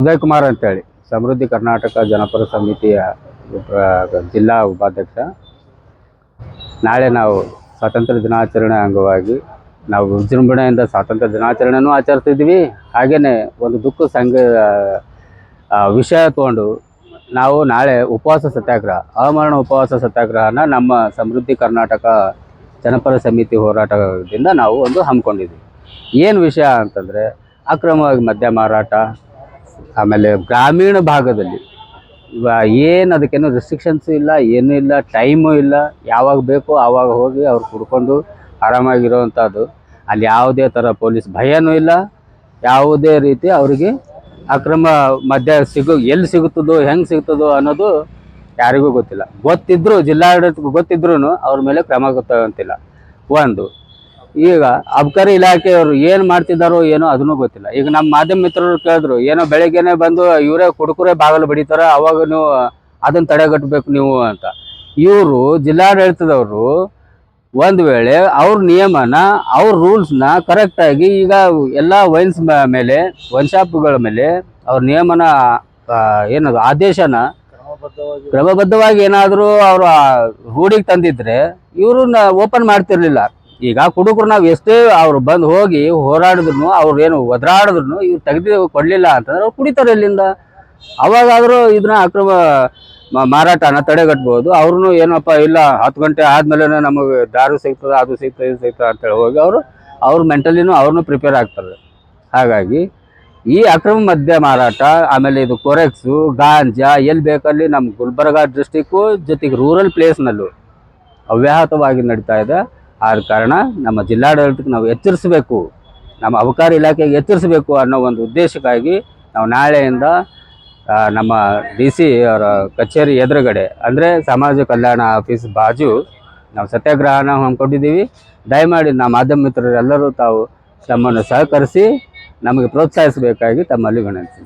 ಉದಯ್ ಕುಮಾರ್ ಅಂತೇಳಿ, ಸಮೃದ್ಧಿ ಕರ್ನಾಟಕ ಜನಪರ ಸಮಿತಿಯ ಜಿಲ್ಲಾ ಉಪಾಧ್ಯಕ್ಷ. ನಾಳೆ ನಾವು ಸ್ವಾತಂತ್ರ್ಯ ದಿನಾಚರಣೆ ಅಂಗವಾಗಿ ನಾವು ವಿಜೃಂಭಣೆಯಿಂದ ಸ್ವಾತಂತ್ರ್ಯ ದಿನಾಚರಣೆನೂ ಆಚರಿಸ್ತಿದ್ವಿ ಹಾಗೆಯೇ ಒಂದು ದುಃಖ ಸಂಘ ವಿಷಯ ತಗೊಂಡು ನಾವು ನಾಳೆ ಉಪವಾಸ ಸತ್ಯಾಗ್ರಹ ಅಮರಣ ಉಪವಾಸ ಸತ್ಯಾಗ್ರಹನ ನಮ್ಮ ಸಮೃದ್ಧಿ ಕರ್ನಾಟಕ ಜನಪರ ಸಮಿತಿ ಹೋರಾಟದಿಂದ ನಾವು ಒಂದು ಹಮ್ಮಿಕೊಂಡಿದ್ವಿ ಏನು ವಿಷಯ ಅಂತಂದರೆ, ಅಕ್ರಮವಾಗಿ ಮದ್ಯ ಮಾರಾಟ ಆಮೇಲೆ ಗ್ರಾಮೀಣ ಭಾಗದಲ್ಲಿ ಇವಾಗ ಏನು ಅದಕ್ಕೇನು ರೆಸ್ಟ್ರಿಕ್ಷನ್ಸ್ ಇಲ್ಲ, ಏನೂ ಇಲ್ಲ ಟೈಮು ಇಲ್ಲ. ಯಾವಾಗ ಬೇಕೋ ಆವಾಗ ಹೋಗಿ ಅವ್ರು ಕುಡ್ಕೊಂಡು ಆರಾಮಾಗಿರೋವಂಥದ್ದು ಅಲ್ಲಿ ಯಾವುದೇ ಥರ ಪೊಲೀಸ್ ಭಯನೂ ಇಲ್ಲ. ಯಾವುದೇ ರೀತಿ ಅವರಿಗೆ ಅಕ್ರಮ ಮಧ್ಯ ಸಿಗೋ, ಎಲ್ಲಿ ಸಿಗುತ್ತದೋ, ಹೆಂಗೆ ಸಿಗ್ತದೋ ಅನ್ನೋದು ಯಾರಿಗೂ ಗೊತ್ತಿಲ್ಲ. ಗೊತ್ತಿದ್ದರೂ ಜಿಲ್ಲಾಡಳಿತಕ್ಕೆ ಗೊತ್ತಿದ್ರೂ ಅವ್ರ ಮೇಲೆ ಕ್ರಮ ಗೊತ್ತಾಗಂತಿಲ್ಲ ಒಂದು ಈಗ ಅಬ್ಕಾರಿ ಇಲಾಖೆಯವರು ಏನು ಮಾಡ್ತಿದ್ದಾರೋ ಏನೋ ಅದನ್ನು ಗೊತ್ತಿಲ್ಲ. ಈಗ ನಮ್ಮ ಮಾಧ್ಯಮ ಮಿತ್ರರು ಕೇಳಿದ್ರು, ಏನೋ ಬೆಳಗ್ಗೆನೆ ಬಂದು ಇವರೇ ಕುಡುಕುರೆ ಬಾಗಲು ಬಡಿತಾರ ಅವಾಗ ನೀವು ಅದನ್ನ ತಡೆಗಟ್ಟಬೇಕು ನೀವು ಅಂತ. ಇವರು ಜಿಲ್ಲಾಡಳಿತದವರು ಒಂದು ವೇಳೆ ಅವ್ರ ನಿಯಮನ, ಅವ್ರ ರೂಲ್ಸ್ನ ಕರೆಕ್ಟಾಗಿ ಈಗ ಎಲ್ಲ ವೈನ್ಸ್ ಮೇಲೆ, ವೈನ್ ಶಾಪ್ಗಳ ಮೇಲೆ ಅವ್ರ ನಿಯಮನ ಏನದು, ಆದೇಶನ ಕ್ರಮಬದ್ಧವಾಗಿ ಏನಾದರೂ ಅವರು ರೂಢಿಗೆ ತಂದಿದ್ರೆ ಇವ್ರನ್ನ ಓಪನ್ ಮಾಡ್ತಿರ್ಲಿಲ್ಲ. ಈಗ ಕುಡುಕರು ನಾವು ಎಷ್ಟೇ ಅವ್ರು ಬಂದು ಹೋಗಿ ಹೋರಾಡಿದ್ರು ಅವ್ರು ಏನು ಒದರಾಡಿದ್ರು ಇವ್ರು ತೆಗೆದು ಕೊಡಲಿಲ್ಲ ಅಂತಂದ್ರೆ ಅವ್ರು ಕುಡಿತಾರೆ ಇಲ್ಲಿಂದ. ಅವಾಗಾದರೂ ಇದನ್ನ ಅಕ್ರಮ ಮಾರಾಟನ ತಡೆಗಟ್ಬೋದು. ಅವ್ರೂ ಏನಪ್ಪ, ಇಲ್ಲ, ಹತ್ತು ಗಂಟೆ ಆದ್ಮೇಲೆ ನಮಗೆ ದಾರು ಸಿಗ್ತದೆ, ಅದು ಸಿಗ್ತದೆ, ಇದು ಸಿಗ್ತದೆ ಅಂತೇಳಿ ಹೋಗಿ ಅವರು, ಅವ್ರ ಮೆಂಟಲಿನೂ ಅವ್ರನ್ನೂ ಪ್ರಿಪೇರ್ ಆಗ್ತಾರೆ. ಹಾಗಾಗಿ ಈ ಅಕ್ರಮ ಮದ್ಯ ಮಾರಾಟ, ಆಮೇಲೆ ಇದು ಕೊರೆಕ್ಸು, ಗಾಂಜಾ, ಎಲ್ಲಿ ಬೇಕಲ್ಲಿ ನಮ್ಮ ಗುಲ್ಬರ್ಗ ಡಿಸ್ಟಿಕ್ಕು ಜೊತೆಗೆ ರೂರಲ್ ಪ್ಲೇಸ್ನಲ್ಲೂ ಅವ್ಯಾಹತವಾಗಿ ನಡೀತಾ ಇದೆ. ಆದ ಕಾರಣ ನಮ್ಮ ಜಿಲ್ಲಾಡಳಿತಕ್ಕೆ ನಾವು ಎಚ್ಚರಿಸಬೇಕು, ನಮ್ಮ ಅಬಕಾರಿ ಇಲಾಖೆಗೆ ಎಚ್ಚರಿಸಬೇಕು ಅನ್ನೋ ಒಂದು ಉದ್ದೇಶಕ್ಕಾಗಿ ನಾವು ನಾಳೆಯಿಂದ ನಮ್ಮ ಡಿ ಸಿ ಅವರ ಕಚೇರಿ ಎದುರುಗಡೆ, ಅಂದರೆ ಸಮಾಜ ಕಲ್ಯಾಣ ಆಫೀಸ್ ಬಾಜು ನಾವು ಸತ್ಯಾಗ್ರಹನ ಹಮ್ಮಿಕೊಂಡಿದ್ದೀವಿ ದಯಮಾಡಿ ನಮ್ಮ ಮಾಧ್ಯಮ ಮಿತ್ರರೆಲ್ಲರೂ ತಾವು ತಮ್ಮನ್ನು ಸಹಕರಿಸಿ ನಮಗೆ ಪ್ರೋತ್ಸಾಹಿಸಬೇಕಾಗಿ ತಮ್ಮಲ್ಲಿ ವಿನಂತಿ